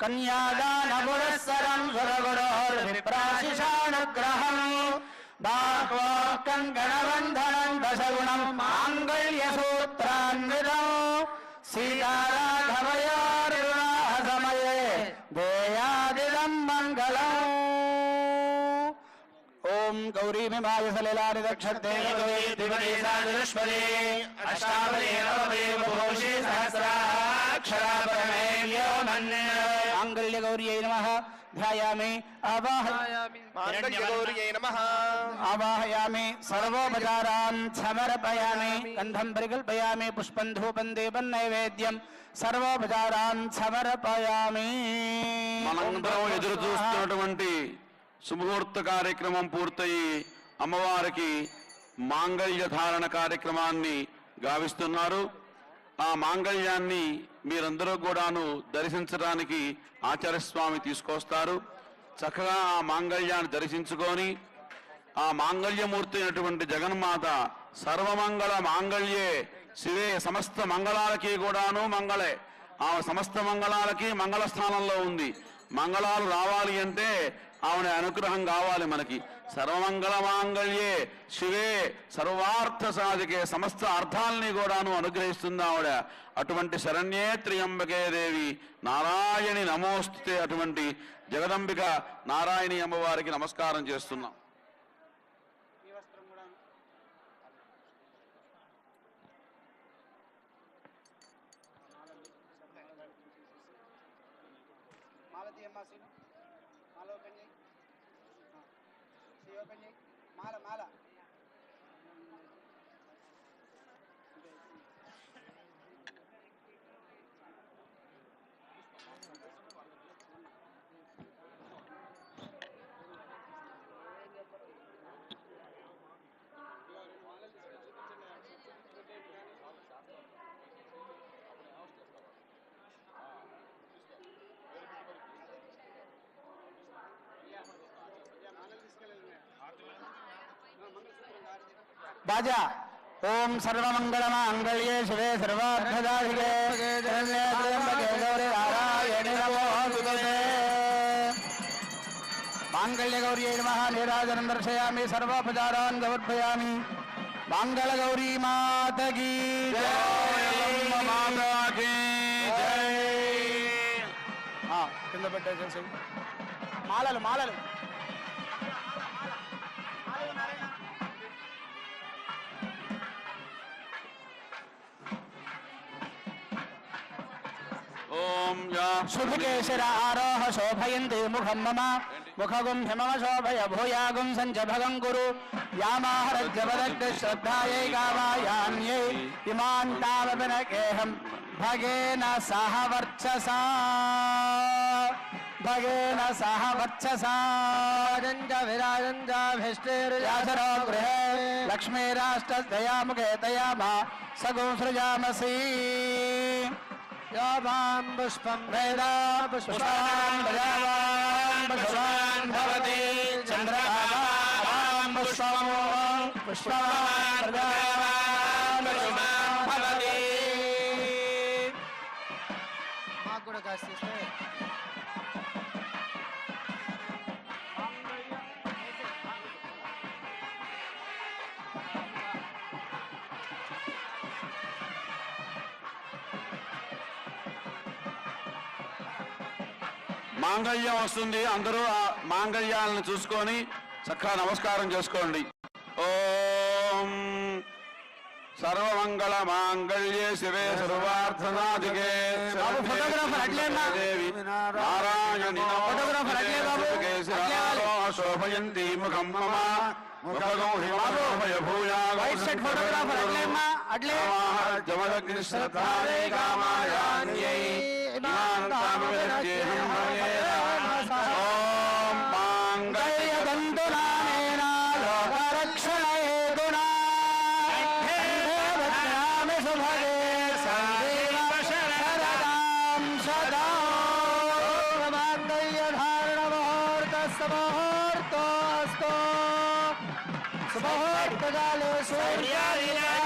कन्यादानगुणस्सरं सुरगुणोर्विप्राशिषाणग्रहम् बाह्वाकङ्गणबन्धनं दशगुणं माङ्गल्यसूत्रान्वितौ। सीताराघवयोर्विवाहसमये देयादिदं मङ्गलम् ॐ गौरीमिमाय सलिलानि दक्षते गौरीधिपदेशादिरुष्पदे अष्टावले नवमे बहुषे सहस्राक्षरा परमेल्यो मन्ये మాంగళ్యగౌర్యై నమః ఆవాహయామి సర్వోపచారాన్ సమర్పయామి గంధం పరికల్పయామి పుష్పం ధూపం దీపం నైవేద్యం సర్వోపచారాన్ సమర్పయామి మనందరం ఎదురు చూస్తున్నటువంటి శుభముహూర్త కార్యక్రమం పూర్తయి అమ్మవారికి మాంగళ్య ధారణ కార్యక్రమాన్ని గావిస్తున్నారు. ఆ మాంగళ్యాన్ని మీరందరూ కూడాను దర్శించడానికి ఆచార్యస్వామి తీసుకొస్తారు. చక్కగా ఆ మాంగళ్యాన్ని దర్శించుకొని ఆ మాంగళ్యమూర్తి అయినటువంటి జగన్మాత సర్వమంగళ మాంగళ్యే శివే సమస్త మంగళాలకి కూడాను మంగళే. ఆ సమస్త మంగళాలకి మంగళ స్థానంలో ఉంది. మంగళాలు రావాలి అంటే ఆమె అనుగ్రహం కావాలి మనకి. సర్వమంగళమాంగళ్యే శివే సర్వార్థ సాధికే సమస్త అర్థాలని కూడాను అనుగ్రహిస్తుంది ఆవిడ. అటువంటి శరణ్యే త్రియంబకే దేవి నారాయణి నమోస్తుతే అటువంటి జగదంబిక నారాయణి అమ్మవారికి నమస్కారం చేస్తున్నాం. మాలతి. తీయమ్మా సీను ఓపెన్ మాల మాల. బాజా. ఓం సర్వమంగళమాంగళ్యే శివే సర్వార్థదాధికే శరణ్యే త్ర్యంబకే మాంగళ్యగౌర్యై నమః నీరాజనం దర్శయామి. సర్వోపచారాన్ సమర్పయామి. మంగళగౌరీ మాతకి కింద పెట్టేసేసి మాలలు మాలలు. शुभ केशरा आरोह शोभयन्ते मुखं मम। शोभय भूयागुं भगं कुरु। यामाहरद्यवदग्ध श्रद्धायै न भगेन सह वर्चसा। भगेन सह वर्चसा। गृह विराजञ्चाभिष्टेर्यासरो मुखे तया सगो सृजामसी। यावाम् पुष्पम् वेदा पुष्पाम् भजावाम् पुष्पान् भवति। चन्द्रभावाम् पुष्पम् पुष्पान् प्रजावान् पुष्पान् भवति। मा गुणकास्यस्ते మాంగళ్యం వస్తుంది. అందరూ ఆ మాంగళ్యాలను చూసుకొని చక్కగా నమస్కారం చేసుకోండి. ఓం సర్వమంగళ మాంగళ్యే శివే నారాయణి అట్లే అట్లే వాలి. శోభయంతి ముఖం మమ. ముఖగం హిమాభయ భూయా వైట్ షర్ట్ ఫోటోగ్రాఫర్ అట్లేమ్మా అట్లే. శ్రద్ధారే కామాయాన్యై. Sabahor Tagalo Surya Ilai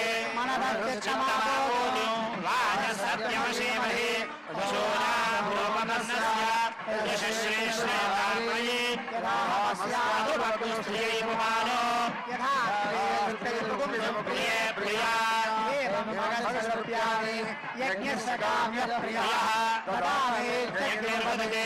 ముహూర్తకాలే సూర్యాదినాన్నవానాం గ్రహణావత్యంత ఆనుకూల్య ఫలసిద్ధిరస్తు స్త్రియాంజస కామస్య తృప్తిమానందో తస్యాగ్రే పరిగ్రహే